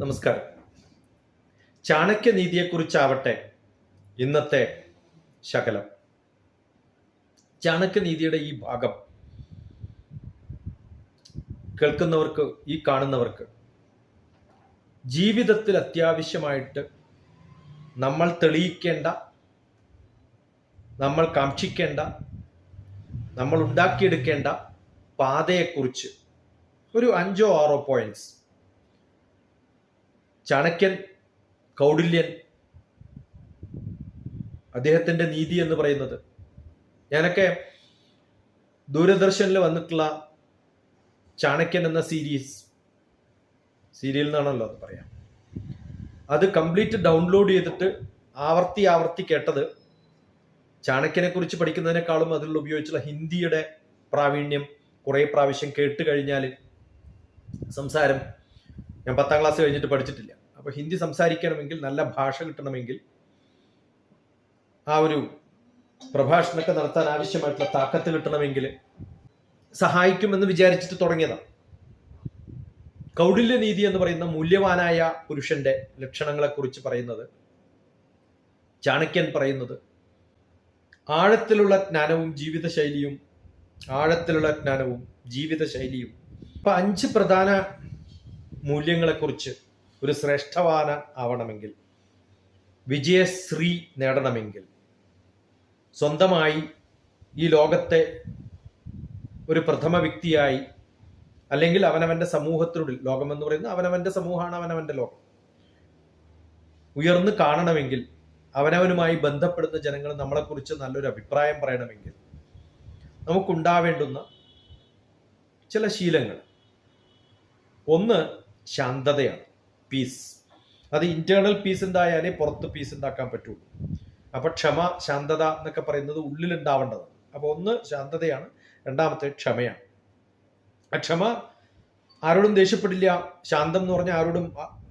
നമസ്കാരം. ചാണക്യനീതിയെക്കുറിച്ചാവട്ടെ ഇന്നത്തെ ശകലം. ചാണക്യനീതിയുടെ ഈ ഭാഗം കേൾക്കുന്നവർക്ക് ഈ കാണുന്നവർക്ക് ജീവിതത്തിൽ അത്യാവശ്യമായിട്ട് നമ്മൾ തെളിയിക്കേണ്ട നമ്മൾ കാക്ഷിക്കേണ്ട നമ്മൾ ഉണ്ടാക്കിയെടുക്കേണ്ട പാതയെക്കുറിച്ച് ഒരു അഞ്ചോ ആറോ പോയിന്റ്സ് ചാണക്യൻ കൗടില്യൻ അദ്ദേഹത്തിന്റെ നീതി എന്ന് പറയുന്നത്. ഞാനൊക്കെ ദൂരദർശനിൽ വന്നിട്ടുള്ള ചാണക്യൻ എന്ന സീരീസ് സീരിയൽ എന്നാണല്ലോ അത് പറയാം. അത് കംപ്ലീറ്റ് ഡൗൺലോഡ് ചെയ്തിട്ട് ആവർത്തി ആവർത്തി കേട്ടത് ചാണക്യനെ കുറിച്ച് പഠിക്കുന്നതിനേക്കാളും അതിൽ ഉപയോഗിച്ചുള്ള ഹിന്ദിയുടെ പ്രാവീണ്യം കുറേ പ്രാവശ്യം കേട്ട് കഴിഞ്ഞാൽ സംസാരം ഞാൻ പത്താം ക്ലാസ് കഴിഞ്ഞിട്ട് പഠിച്ചിട്ടില്ല. അപ്പോൾ ഹിന്ദി സംസാരിക്കണമെങ്കിൽ നല്ല ഭാഷ കിട്ടണമെങ്കിൽ ആ ഒരു പ്രഭാഷണമൊക്കെ നടത്താൻ ആവശ്യമായിട്ടുള്ള താക്കത്ത് കിട്ടണമെങ്കിൽ സഹായിക്കുമെന്ന് വിചാരിച്ചിട്ട് തുടങ്ങിയതാണ് കൗടില്യ നീതി എന്ന് പറയുന്ന മൂല്യവാനായ പുരുഷന്റെ ലക്ഷണങ്ങളെക്കുറിച്ച് പറയുന്നത് ചാണക്യൻ പറയുന്നത് ആഴത്തിലുള്ള ജ്ഞാനവും ജീവിതശൈലിയും ആഴത്തിലുള്ള ജ്ഞാനവും ജീവിതശൈലിയും. അപ്പൊ അഞ്ച് പ്രധാന മൂല്യങ്ങളെക്കുറിച്ച് ഒരു ശ്രേഷ്ഠവാന ആവണമെങ്കിൽ വിജയശ്രീ നേടണമെങ്കിൽ സ്വന്തമായി ഈ ലോകത്തെ ഒരു പ്രഥമ വ്യക്തിയായി അല്ലെങ്കിൽ അവനവന്റെ സമൂഹത്തിനുള്ളിൽ ലോകമെന്ന് പറയുന്നത് അവനവന്റെ സമൂഹമാണ് അവനവന്റെ ലോകം. ഉയർന്നു കാണണമെങ്കിൽ അവനവനുമായി ബന്ധപ്പെടുന്ന ജനങ്ങൾ നമ്മളെക്കുറിച്ച് നല്ലൊരു അഭിപ്രായം പറയണമെങ്കിൽ നമുക്കുണ്ടാവേണ്ടുന്ന ചില ശീലങ്ങൾ. ഒന്ന് ശാന്തതയാണ്. പീസ് അത് ഇന്റേണൽ പീസ് ഉണ്ടായാലേ പുറത്ത് പീസ് ഉണ്ടാക്കാൻ പറ്റുള്ളൂ അപ്പൊ ക്ഷമ ശാന്തത എന്നൊക്കെ പറയുന്നത് ഉള്ളിൽ ഉള്ളിലുണ്ടാവേണ്ടതാണ് അപ്പൊ ഒന്ന് ശാന്തതയാണ് രണ്ടാമത്തെ ക്ഷമയാണ്. ആ ക്ഷമ ആരോടും ദേഷ്യപ്പെടില്ല. ശാന്തം എന്ന് പറഞ്ഞാൽ ആരോടും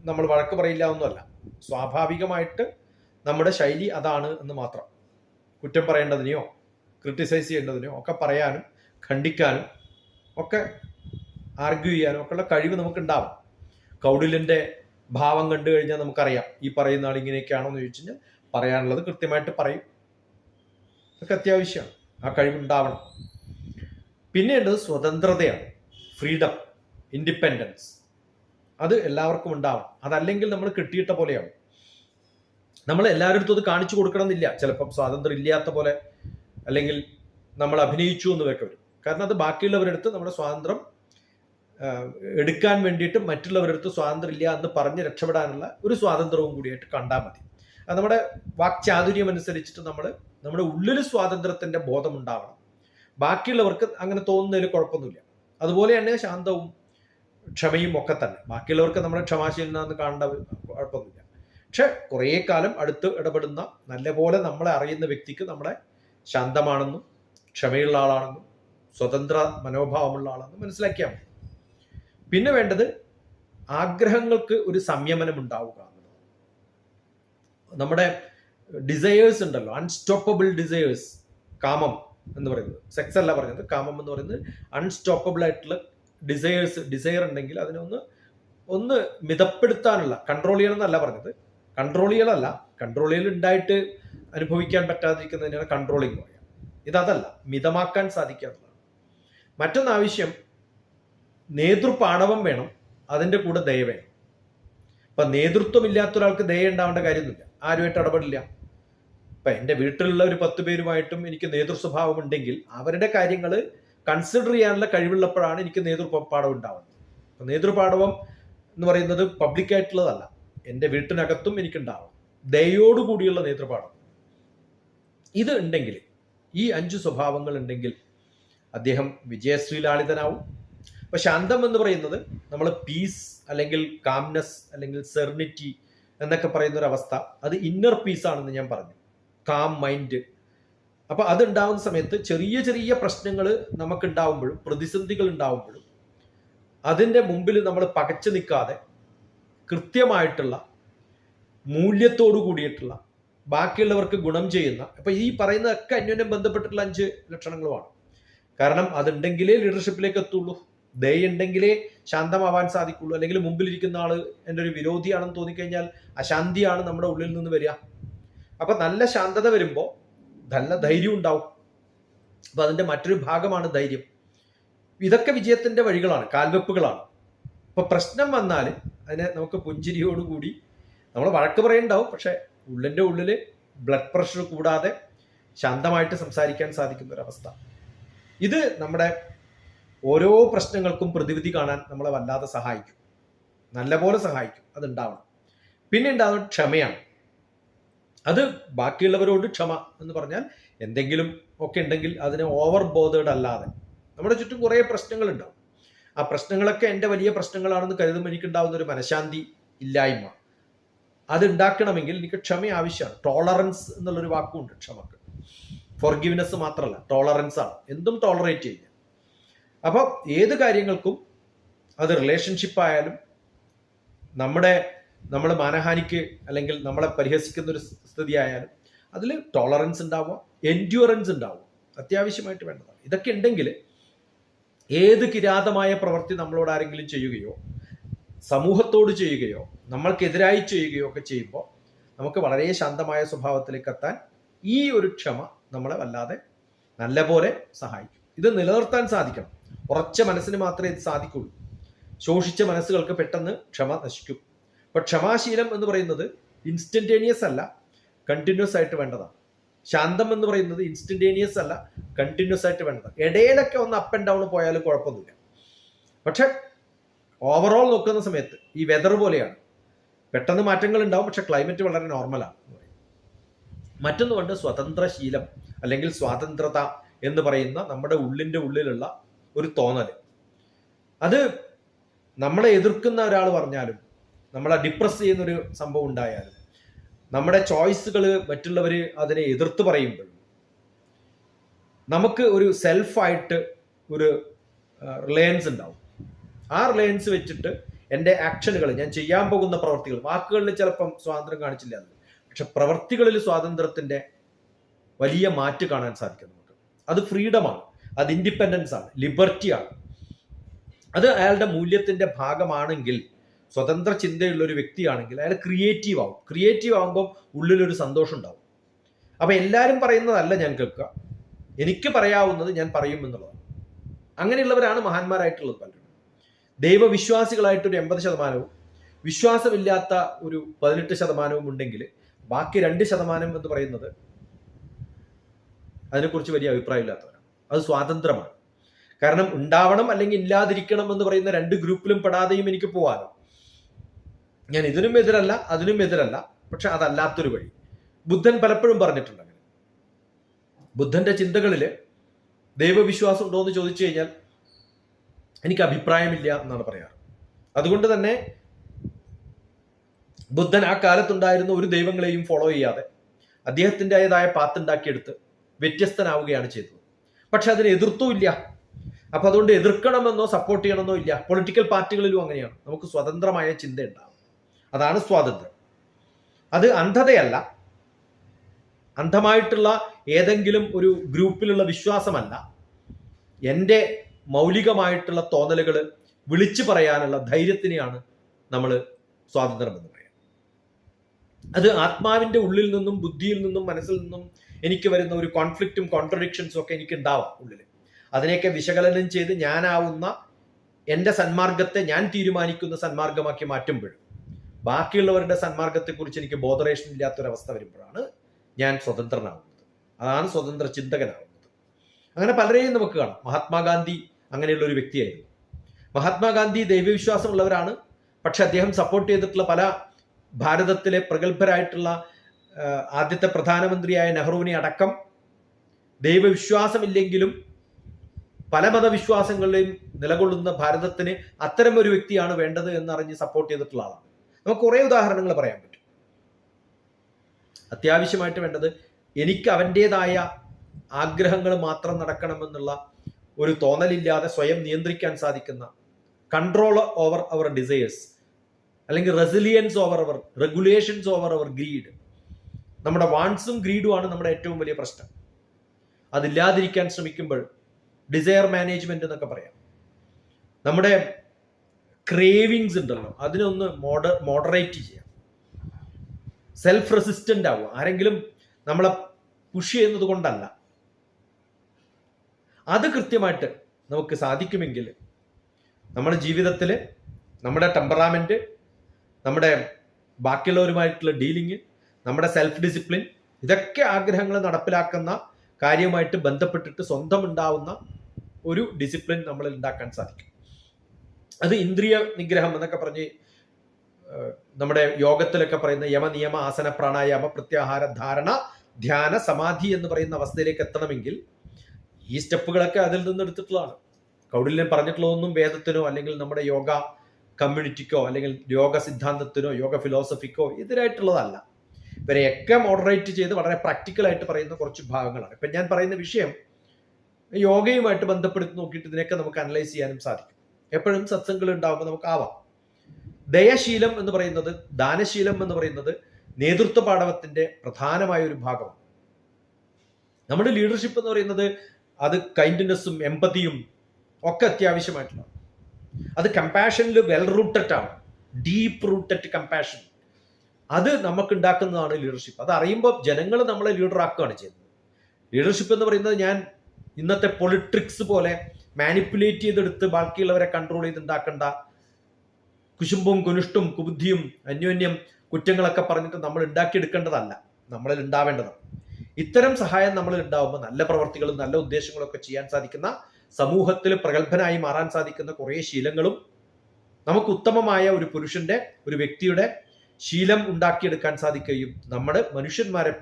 നമ്മൾ വഴക്ക് പറയില്ല ഒന്നുമല്ല സ്വാഭാവികമായിട്ട് നമ്മുടെ ശൈലി അതാണ് എന്ന് മാത്രം. കുറ്റം പറയേണ്ടതിനെയോ ക്രിട്ടിസൈസ് ചെയ്യേണ്ടതിനെയോ ഒക്കെ പറയാനും ഖണ്ഡിക്കാനും ഒക്കെ ആർഗ്യൂ ചെയ്യാനും ഒക്കെയുള്ള കഴിവ് നമുക്ക് ഉണ്ടാവും കൗടില്യന്റെ ഭാവം കണ്ടു കഴിഞ്ഞാൽ നമുക്കറിയാം ഈ പറയുന്ന ആൾ ഇങ്ങനെയൊക്കെയാണോ എന്ന് ചോദിച്ചു കഴിഞ്ഞാൽ പറയാനുള്ളത് കൃത്യമായിട്ട് പറയും. അതൊക്കെ അത്യാവശ്യമാണ്. ആ കഴിവുണ്ടാവണം. പിന്നെ ഉള്ളത് സ്വതന്ത്രതയാണ്. Freedom independence. അത് എല്ലാവർക്കും ഉണ്ടാവണം. അതല്ലെങ്കിൽ നമ്മൾ കിട്ടിയിട്ട പോലെയാണ് നമ്മൾ എല്ലാവരുടെ അടുത്തും അത് കാണിച്ചു കൊടുക്കണമെന്നില്ല. ചിലപ്പം സ്വാതന്ത്ര്യം ഇല്ലാത്ത പോലെ അല്ലെങ്കിൽ നമ്മൾ അഭിനയിച്ചു എന്ന് വരും കാരണം അത് ബാക്കിയുള്ളവരുടെ അടുത്ത് നമ്മുടെ സ്വാതന്ത്ര്യം എടുക്കാൻ വേണ്ടിയിട്ട് മറ്റുള്ളവരടുത്ത് സ്വാതന്ത്ര്യം ഇല്ല എന്ന് പറഞ്ഞ് രക്ഷപ്പെടാനുള്ള ഒരു സ്വാതന്ത്ര്യവും കൂടിയായിട്ട് കണ്ടാൽ മതി. അത് നമ്മുടെ വാക്ചാതുര്യം അനുസരിച്ചിട്ട് നമ്മൾ നമ്മുടെ ഉള്ളിൽ സ്വാതന്ത്ര്യത്തിന്റെ ബോധം ഉണ്ടാവണം ബാക്കിയുള്ളവർക്ക് അങ്ങനെ തോന്നുന്നതിൽ കുഴപ്പമൊന്നുമില്ല. അതുപോലെ തന്നെ ശാന്തവും ക്ഷമയും ഒക്കെ തന്നെ. ബാക്കിയുള്ളവർക്ക് നമ്മുടെ ക്ഷമാശീലനാന്ന് കാണേണ്ട കുഴപ്പമൊന്നുമില്ല. പക്ഷെ കുറേ കാലം അടുത്ത് ഇടപെടുന്ന നല്ലപോലെ നമ്മളെ അറിയുന്ന വ്യക്തിക്ക് നമ്മളെ ശാന്തമാണെന്നും ക്ഷമയുള്ള ആളാണെന്നും സ്വതന്ത്ര മനോഭാവമുള്ള ആളാണെന്നും മനസ്സിലാക്കിയാൽ മതി. പിന്നെ വേണ്ടത് ആഗ്രഹങ്ങൾക്ക് ഒരു സംയമനം ഉണ്ടാവുക നമ്മുടെ ഡിസയേഴ്സ് ഉണ്ടല്ലോ അൺസ്റ്റോപ്പബിൾ ഡിസയേഴ്സ് കാമം എന്ന് പറയുന്നത്. സെക്സ് അല്ല പറയുന്നത് കാമം എന്ന് പറയുന്നത് അൺസ്റ്റോപ്പബിൾ ആയിട്ടുള്ള ഡിസയേഴ്സ് ഡിസയർ ഉണ്ടെങ്കിൽ അതിനൊന്ന് ഒന്ന് മിതപ്പെടുത്താനുള്ള കൺട്രോൾ ചെയ്യണം എന്നല്ല പറഞ്ഞത്. കൺട്രോൾ ചെയ്യലല്ല കൺട്രോൾ ചെയ്യൽ ഉണ്ടായിട്ട് അനുഭവിക്കാൻ പറ്റാതിരിക്കുന്നതിനാണ് കൺട്രോളിങ് പറയാം ഇതല്ല മിതമാക്കാൻ സാധിക്കാത്തതാണ്. മറ്റൊന്ന് ആവശ്യം നേതൃപാടവം വേണം അതിന്റെ കൂടെ ദയ വേണം. അപ്പം നേതൃത്വം ഇല്ലാത്ത ഒരാൾക്ക് ദയ ഉണ്ടാവേണ്ട കാര്യമൊന്നുമില്ല. ആരുമായിട്ട് ഇടപെടില്ല. ഇപ്പം എന്റെ വീട്ടിലുള്ള ഒരു പത്ത് പേരുമായിട്ടും എനിക്ക് നേതൃസ്വഭാവം ഉണ്ടെങ്കിൽ അവരുടെ കാര്യങ്ങൾ കൺസിഡർ ചെയ്യാനുള്ള കഴിവുള്ളപ്പോഴാണ് എനിക്ക് നേതൃപാടവം ഉണ്ടാവുന്നത്. അപ്പം നേതൃപാഠവം എന്ന് പറയുന്നത് പബ്ലിക്കായിട്ടുള്ളതല്ല എന്റെ വീട്ടിനകത്തും എനിക്കുണ്ടാവണം ദയോടുകൂടിയുള്ള നേതൃപാഠം ഇത് ഉണ്ടെങ്കിൽ ഈ അഞ്ച് സ്വഭാവങ്ങൾ ഉണ്ടെങ്കിൽ അദ്ദേഹം വിജയശ്രീലാളിതനാവും. അപ്പൊ ശാന്തം എന്ന് പറയുന്നത് നമ്മൾ പീസ് അല്ലെങ്കിൽ കാംനെസ് അല്ലെങ്കിൽ സെർണിറ്റി എന്നൊക്കെ പറയുന്ന ഒരു അവസ്ഥ. അത് ഇന്നർ പീസ് ആണെന്ന് ഞാൻ പറഞ്ഞു. കാം മൈൻഡ് അപ്പൊ ഉണ്ടാകുന്ന സമയത്ത് ചെറിയ ചെറിയ പ്രശ്നങ്ങൾ നമുക്ക് ഉണ്ടാവുമ്പോഴും പ്രതിസന്ധികൾ ഉണ്ടാവുമ്പോഴും അതിന്റെ മുമ്പിൽ നമ്മൾ പകച്ചു നിൽക്കാതെ കൃത്യമായിട്ടുള്ള മൂല്യത്തോടു കൂടിയിട്ടുള്ള ബാക്കിയുള്ളവർക്ക് ഗുണം ചെയ്യുന്ന അപ്പൊ ഈ പറയുന്നതൊക്കെ അന്യോന്യം ബന്ധപ്പെട്ടിട്ടുള്ള അഞ്ച് ലക്ഷണങ്ങളുമാണ്. കാരണം അതുണ്ടെങ്കിലേ ലീഡർഷിപ്പിലേക്ക് എത്തുള്ളൂ. ദയുണ്ടെങ്കിലേ ശാന്തമാവാൻ സാധിക്കുള്ളൂ. അല്ലെങ്കിൽ മുമ്പിലിരിക്കുന്ന ആൾ എന്റെ ഒരു വിരോധിയാണെന്ന് തോന്നിക്കഴിഞ്ഞാൽ അശാന്തിയാണ് നമ്മുടെ ഉള്ളിൽ നിന്ന് വരിക. അപ്പൊ നല്ല ശാന്തത വരുമ്പോൾ നല്ല ധൈര്യം ഉണ്ടാവും. അപ്പൊ അതിന്റെ മറ്റൊരു ഭാഗമാണ് ധൈര്യം. ഇതൊക്കെ വിജയത്തിന്റെ വഴികളാണ് കാൽവെപ്പുകളാണ്. അപ്പൊ പ്രശ്നം വന്നാൽ അതിനെ നമുക്ക് പുഞ്ചിരിയോടുകൂടി നമ്മൾ വഴക്ക് പറയുണ്ടാവും. പക്ഷെ ഉള്ളിന്റെ ഉള്ളിൽ ബ്ലഡ് പ്രഷർ കൂടാതെ ശാന്തമായിട്ട് സംസാരിക്കാൻ സാധിക്കുന്ന ഒരവസ്ഥ. ഇത് നമ്മുടെ ഓരോ പ്രശ്നങ്ങൾക്കും പ്രതിവിധി കാണാൻ നമ്മളെ വല്ലാതെ സഹായിക്കും. നല്ലപോലെ സഹായിക്കും. അതുണ്ടാവണം. പിന്നെ ഉണ്ടാവുന്ന ക്ഷമയാണ്. അത് ബാക്കിയുള്ളവരോട് ക്ഷമ എന്ന് പറഞ്ഞാൽ എന്തെങ്കിലും ഒക്കെ ഉണ്ടെങ്കിൽ അതിനെ ഓവർ ബോധേഡ് അല്ലാതെ. നമ്മുടെ ചുറ്റും കുറേ പ്രശ്നങ്ങളുണ്ടാവും. ആ പ്രശ്നങ്ങളൊക്കെ എന്റെ വലിയ പ്രശ്നങ്ങളാണെന്ന് കരുതുമ്പോൾ എനിക്കുണ്ടാവുന്ന ഒരു മനഃശാന്തി ഇല്ലായ്മ. അത് ഉണ്ടാക്കണമെങ്കിൽ എനിക്ക് ക്ഷമ ആവശ്യമാണ്. ടോളറൻസ് എന്നുള്ളൊരു വാക്കുണ്ട് ക്ഷമക്ക്. ഫോർഗിവ്നെസ് മാത്രമല്ല ടോളറൻസ് ആണ്. എന്തും ടോളറേറ്റ് ചെയ്യുക. അപ്പോൾ ഏത് കാര്യങ്ങൾക്കും അത് റിലേഷൻഷിപ്പ് ആയാലും നമ്മുടെ നമ്മൾ മാനഹാനിക്ക് അല്ലെങ്കിൽ നമ്മളെ പരിഹസിക്കുന്ന ഒരു സ്ഥിതി ആയാലും അതിൽ ടോളറൻസ് ഉണ്ടാവുക എൻഡ്യൂറൻസ് ഉണ്ടാവുക അത്യാവശ്യമായിട്ട് വേണ്ടതാണ്. ഇതൊക്കെ ഉണ്ടെങ്കിൽ ഏത് കിരാതമായ പ്രവൃത്തി നമ്മളോട് ആരെങ്കിലും ചെയ്യുകയോ സമൂഹത്തോട് ചെയ്യുകയോ നമ്മൾക്കെതിരായി ചെയ്യുകയോ ഒക്കെ ചെയ്യുമ്പോൾ നമുക്ക് വളരെ ശാന്തമായ സ്വഭാവത്തിലേക്ക് എത്താൻ ഈ ഒരു ക്ഷമ നമ്മളെ വല്ലാതെ നല്ലപോലെ സഹായിക്കും. ഇത് നിലനിർത്താൻ സാധിക്കണം. ഉറച്ച മനസ്സിന് മാത്രമേ ഇത് സാധിക്കുള്ളൂ ശോഷിച്ച മനസ്സുകൾക്ക് പെട്ടെന്ന് ക്ഷമ നശിക്കും. അപ്പൊ ക്ഷമാശീലം എന്ന് പറയുന്നത് ഇൻസ്റ്റന്റേനിയസ് അല്ല കണ്ടിന്യൂസ് ആയിട്ട് വേണ്ടതാണ്. ശാന്തം എന്ന് പറയുന്നത് ഇൻസ്റ്റന്റേനിയസ് അല്ല കണ്ടിന്യൂസ് ആയിട്ട് വേണ്ടതാണ്. ഇടയിലൊക്കെ ഒന്ന് അപ്പ് ആൻഡ് ഡൗൺ പോയാലും കുഴപ്പമൊന്നുമില്ല. പക്ഷെ ഓവറോൾ നോക്കുന്ന സമയത്ത് ഈ വെതർ പോലെയാണ്. പെട്ടെന്ന് മാറ്റങ്ങൾ ഉണ്ടാവും പക്ഷെ ക്ലൈമറ്റ് വളരെ നോർമലാണ് മറ്റൊന്നുകൊണ്ട് സ്വതന്ത്രശീലം അല്ലെങ്കിൽ സ്വാതന്ത്ര്യത എന്ന് പറയുന്ന നമ്മുടെ ഉള്ളിന്റെ ഉള്ളിലുള്ള ഒരു തോന്നൽ അത് നമ്മളെ എതിർക്കുന്ന ഒരാൾ പറഞ്ഞാലും നമ്മളെ ഡിപ്രസ് ചെയ്യുന്ന ഒരു സംഭവം ഉണ്ടായാലും നമ്മുടെ ചോയ്സുകൾ മറ്റുള്ളവർ അതിനെ എതിർത്ത് പറയുമ്പോൾ നമുക്ക് ഒരു സെൽഫായിട്ട് ഒരു റിലയൻസ് ഉണ്ടാവും. ആ റിലയൻസ് വെച്ചിട്ട് എന്റെ ആക്ഷനുകൾ ഞാൻ ചെയ്യാൻ പോകുന്ന പ്രവർത്തികൾ വാക്കുകളിൽ ചിലപ്പം സ്വാതന്ത്ര്യം കാണിച്ചില്ല അത് പക്ഷെ പ്രവർത്തികളിൽ സ്വാതന്ത്ര്യത്തിന്റെ വലിയ മാറ്റ് കാണാൻ സാധിക്കും നമുക്ക്. അത് ഫ്രീഡമാണ്. അത് ഇൻഡിപെൻഡൻസ് ആണ് ലിബർട്ടിയാണ് അത് അയാളുടെ മൂല്യത്തിന്റെ ഭാഗമാണെങ്കിൽ സ്വതന്ത്ര ചിന്തയുള്ള ഒരു വ്യക്തിയാണെങ്കിൽ അയാൾ ക്രിയേറ്റീവ് ആവും. ക്രിയേറ്റീവ് ആകുമ്പോൾ ഉള്ളിലൊരു സന്തോഷം ഉണ്ടാവും. അപ്പൊ എല്ലാവരും പറയുന്നതല്ല ഞാൻ കേൾക്കുക. എനിക്ക് പറയാവുന്നത് ഞാൻ പറയും എന്നുള്ളതാണ്. അങ്ങനെയുള്ളവരാണ് മഹാന്മാരായിട്ടുള്ളത് പലരും. ദൈവവിശ്വാസികളായിട്ട് ഒരു എൺപത് ശതമാനവും വിശ്വാസമില്ലാത്ത ഒരു പതിനെട്ട് ശതമാനവും ഉണ്ടെങ്കിൽ ബാക്കി രണ്ട് ശതമാനം എന്ന് പറയുന്നത് അതിനെക്കുറിച്ച് വലിയ അഭിപ്രായമില്ലാത്തവരാണ്. അത് സ്വാതന്ത്ര്യമാണ്. കാരണം ഉണ്ടാവണം അല്ലെങ്കിൽ ഇല്ലാതിരിക്കണം എന്ന് പറയുന്ന രണ്ട് ഗ്രൂപ്പിലും പെടാതെയും എനിക്ക് പോവാനോ ഞാൻ ഇതിനും എതിരല്ല അതിനും എതിരല്ല. പക്ഷെ അതല്ലാത്തൊരു വഴി. ബുദ്ധൻ പലപ്പോഴും പറഞ്ഞിട്ടുണ്ട് അങ്ങനെ. ബുദ്ധന്റെ ചിന്തകളിൽ ദൈവവിശ്വാസം ഉണ്ടോ എന്ന് ചോദിച്ചു കഴിഞ്ഞാൽ എനിക്ക് അഭിപ്രായമില്ല എന്നാണ് പറയാറ്. അതുകൊണ്ട് തന്നെ ബുദ്ധൻ ആ കാലത്തുണ്ടായിരുന്ന ഒരു ദൈവങ്ങളെയും ഫോളോ ചെയ്യാതെ അദ്ദേഹത്തിന്റെതായ പാത്തുണ്ടാക്കിയെടുത്ത് വ്യത്യസ്തനാവുകയാണ് ചെയ്തത്. പക്ഷെ അതിന് എതിർത്തുമില്ല അപ്പൊ അതുകൊണ്ട് എതിർക്കണമെന്നോ സപ്പോർട്ട് ചെയ്യണമെന്നോ ഇല്ല. പൊളിറ്റിക്കൽ പാർട്ടികളിലും അങ്ങനെയാണ്. നമുക്ക് സ്വതന്ത്രമായ ചിന്ത ഉണ്ടാവും അതാണ് സ്വാതന്ത്ര്യം. അത് അന്ധതയല്ല. അന്ധമായിട്ടുള്ള ഏതെങ്കിലും ഒരു ഗ്രൂപ്പിലുള്ള വിശ്വാസമല്ല. എന്റെ മൗലികമായിട്ടുള്ള തോന്നലുകൾ വിളിച്ചു പറയാനുള്ള ധൈര്യത്തിനെയാണ് നമ്മൾ സ്വാതന്ത്ര്യം എന്ന് അത് ആത്മാവിന്റെ ഉള്ളിൽ നിന്നും ബുദ്ധിയിൽ നിന്നും മനസ്സിൽ നിന്നും എനിക്ക് വരുന്ന ഒരു കോൺഫ്ലിക്റ്റും കോൺട്രഡിക്ഷൻസും ഒക്കെ എനിക്ക് ഉണ്ടാവാം ഉള്ളിൽ അതിനെയൊക്കെ വിശകലനം ചെയ്ത് ഞാനാവുന്ന എന്റെ സന്മാർഗത്തെ ഞാൻ തീരുമാനിക്കുന്ന സന്മാർഗമാക്കി മാറ്റുമ്പോൾ ബാക്കിയുള്ളവരുടെ സന്മാർഗത്തെക്കുറിച്ച് എനിക്ക് ബോധറേഷൻ ഇല്ലാത്തൊരവസ്ഥ വരുമ്പോഴാണ് ഞാൻ സ്വതന്ത്രനാവുന്നത്. അതാണ് സ്വതന്ത്ര ചിന്തകനാവുന്നത്. അങ്ങനെ പലരെയും നമുക്ക് കാണാം. മഹാത്മാഗാന്ധി അങ്ങനെയുള്ള ഒരു വ്യക്തിയായിരുന്നു. മഹാത്മാഗാന്ധി ദൈവവിശ്വാസമുള്ളവരാണ്. പക്ഷെ അദ്ദേഹം സപ്പോർട്ട് ചെയ്തിട്ടുള്ള പല ഭാരതത്തിലെ പ്രഗത്ഭരായിട്ടുള്ള ആദ്യത്തെ പ്രധാനമന്ത്രിയായ നെഹ്റുവിനെ അടക്കം ദൈവവിശ്വാസമില്ലെങ്കിലും പല മതവിശ്വാസങ്ങളിലെയും നിലകൊള്ളുന്ന ഭാരതത്തിന് അത്തരം ഒരു വ്യക്തിയാണ് വേണ്ടത് എന്നറിഞ്ഞ് സപ്പോർട്ട് ചെയ്തിട്ടുള്ള ആളാണ്. നമുക്ക് കുറേ ഉദാഹരണങ്ങൾ പറയാൻ പറ്റും. അത്യാവശ്യമായിട്ട് വേണ്ടത് എനിക്ക് അവന്റെതായ ആഗ്രഹങ്ങൾ മാത്രം നടക്കണമെന്നുള്ള ഒരു തോന്നലില്ലാതെ സ്വയം നിയന്ത്രിക്കാൻ സാധിക്കുന്ന കൺട്രോൾ ഓവർ അവർ ഡിസയേഴ്സ് അല്ലെങ്കിൽ resilience over our regulations over our greed നമ്മുടെ വാൺസും ഗ്രീഡുമാണ് നമ്മുടെ ഏറ്റവും വലിയ പ്രശ്നം. അതില്ലാതിരിക്കാൻ ശ്രമിക്കുമ്പോൾ ഡിസയർ മാനേജ്മെന്റ് എന്നൊക്കെ പറയാം. നമ്മുടെ ക്രേവിങ്സ് ഉണ്ടല്ലോ അതിനൊന്ന് മോഡ മോഡറേറ്റ് ചെയ്യാം. സെൽഫ് റെസിസ്റ്റന്റ് ആവുക. ആരെങ്കിലും നമ്മളെ പുഷ് ചെയ്യുന്നത് കൊണ്ടല്ല. അത് കൃത്യമായിട്ട് നമുക്ക് സാധിക്കുമെങ്കിൽ നമ്മുടെ ജീവിതത്തിൽ നമ്മുടെ ടെമ്പറാമെന്റ് നമ്മുടെ ബാക്കിയുള്ളവരുമായിട്ടുള്ള ഡീലിങ് നമ്മുടെ സെൽഫ് ഡിസിപ്ലിൻ ഇതൊക്കെ ആഗ്രഹങ്ങൾ നടപ്പിലാക്കുന്ന കാര്യവുമായിട്ട് ബന്ധപ്പെട്ടിട്ട് സ്വന്തം ഉണ്ടാവുന്ന ഒരു ഡിസിപ്ലിൻ നമ്മൾ ഉണ്ടാക്കാൻ സാധിക്കും. അത് ഇന്ദ്രിയ നിഗ്രഹം എന്നൊക്കെ പറഞ്ഞ് നമ്മുടെ യോഗത്തിലൊക്കെ പറയുന്ന യമ നിയമ ആസന പ്രാണായാമ പ്രത്യാഹാര ധാരണ ധ്യാന സമാധി എന്ന് പറയുന്ന അവസ്ഥയിലേക്ക് എത്തണമെങ്കിൽ ഈ സ്റ്റെപ്പുകളൊക്കെ അതിൽ നിന്ന് എടുത്തിട്ടുള്ളതാണ് കൗടില്യം പറഞ്ഞിട്ടുള്ളതൊന്നും വേദത്തിനോ അല്ലെങ്കിൽ നമ്മുടെ യോഗ കമ്മ്യൂണിറ്റിക്കോ അല്ലെങ്കിൽ യോഗ സിദ്ധാന്തത്തിനോ യോഗ ഫിലോസഫിക്കോ എതിരായിട്ടുള്ളതല്ല. ഇവരെയൊക്കെ മോഡറേറ്റ് ചെയ്ത് വളരെ പ്രാക്ടിക്കലായിട്ട് പറയുന്ന കുറച്ച് ഭാഗങ്ങളാണ്. ഇപ്പം ഞാൻ പറയുന്ന വിഷയം യോഗയുമായിട്ട് ബന്ധപ്പെടുത്തി നോക്കിയിട്ട് ഇതിനൊക്കെ നമുക്ക് അനലൈസ് ചെയ്യാനും സാധിക്കും. എപ്പോഴും സത്സംഗങ്ങൾ ഉണ്ടാകുമ്പോൾ നമുക്ക് ആവാം ദയശീലം എന്ന് പറയുന്നത് ദാനശീലം എന്ന് പറയുന്നത് നേതൃത്വ പാഠവത്തിന്റെ പ്രധാനമായ ഒരു ഭാഗമാണ്. നമ്മുടെ ലീഡർഷിപ്പ് എന്ന് പറയുന്നത് അത് കൈൻഡ്നെസ്സും എമ്പതിയും ഒക്കെ അത്യാവശ്യമായിട്ടുള്ള അത് കമ്പാഷനിൽ വെൽ റൂട്ടഡ് ആണ്. ഡീപ്പ് റൂട്ടഡ് കമ്പാഷൻ അത് നമുക്ക് ഉണ്ടാക്കുന്നതാണ് ലീഡർഷിപ്പ് അത് അറിയുമ്പോൾ ജനങ്ങൾ നമ്മളെ ലീഡർ ആക്കുകയാണ് ചെയ്യുന്നത്. ലീഡർഷിപ്പ് എന്ന് പറയുന്നത് ഞാൻ ഇന്നത്തെ പൊളിട്രിക്സ് പോലെ മാനിപ്പുലേറ്റ് ചെയ്തെടുത്ത് ബാക്കിയുള്ളവരെ കൺട്രോൾ ചെയ്ത് ഉണ്ടാക്കേണ്ട കുശുമ്പും കുനിഷ്ടും കുബുദ്ധിയും അന്യോന്യം കുറ്റങ്ങളൊക്കെ പറഞ്ഞിട്ട് നമ്മൾ ഉണ്ടാക്കിയെടുക്കേണ്ടതല്ല. നമ്മളിൽ ഉണ്ടാവേണ്ടതാണ്. ഇത്തരം സഹായം നമ്മളിൽ ഉണ്ടാവുമ്പോൾ നല്ല പ്രവർത്തികളും നല്ല ഉദ്ദേശങ്ങളും ഒക്കെ ചെയ്യാൻ സാധിക്കുന്ന സമൂഹത്തിൽ പ്രഗത്ഭനായി മാറാൻ സാധിക്കുന്ന കുറേ ശീലങ്ങളും നമുക്ക് ഉത്തമമായ ഒരു പുരുഷന്റെ ഒരു വ്യക്തിയുടെ ശീലം ഉണ്ടാക്കിയെടുക്കാൻ സാധിക്കുകയും നമ്മുടെ മനുഷ്യന്മാരെ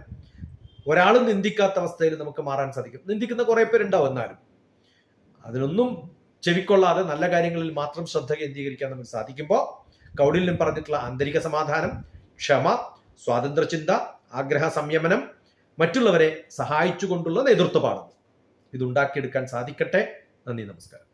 ഒരാളും നിന്ദിക്കാത്ത അവസ്ഥയിൽ നമുക്ക് മാറാൻ സാധിക്കും. നിന്ദിക്കുന്ന കുറെ പേരുണ്ടാവും എന്നാലും. അതിനൊന്നും ചെവിക്കൊള്ളാതെ നല്ല കാര്യങ്ങളിൽ മാത്രം ശ്രദ്ധ കേന്ദ്രീകരിക്കാൻ നമുക്ക് സാധിക്കുമ്പോൾ കൗടില്യം പറഞ്ഞിട്ടുള്ള ആന്തരിക സമാധാനം ക്ഷമ സ്വാതന്ത്ര്യചിന്ത ആഗ്രഹ സംയമനം മറ്റുള്ളവരെ സഹായിച്ചുകൊണ്ടുള്ള നേതൃത്വപാഠം ഇതുണ്ടാക്കിയെടുക്കാൻ സാധിക്കട്ടെ? നന്ദി നമസ്കാരം.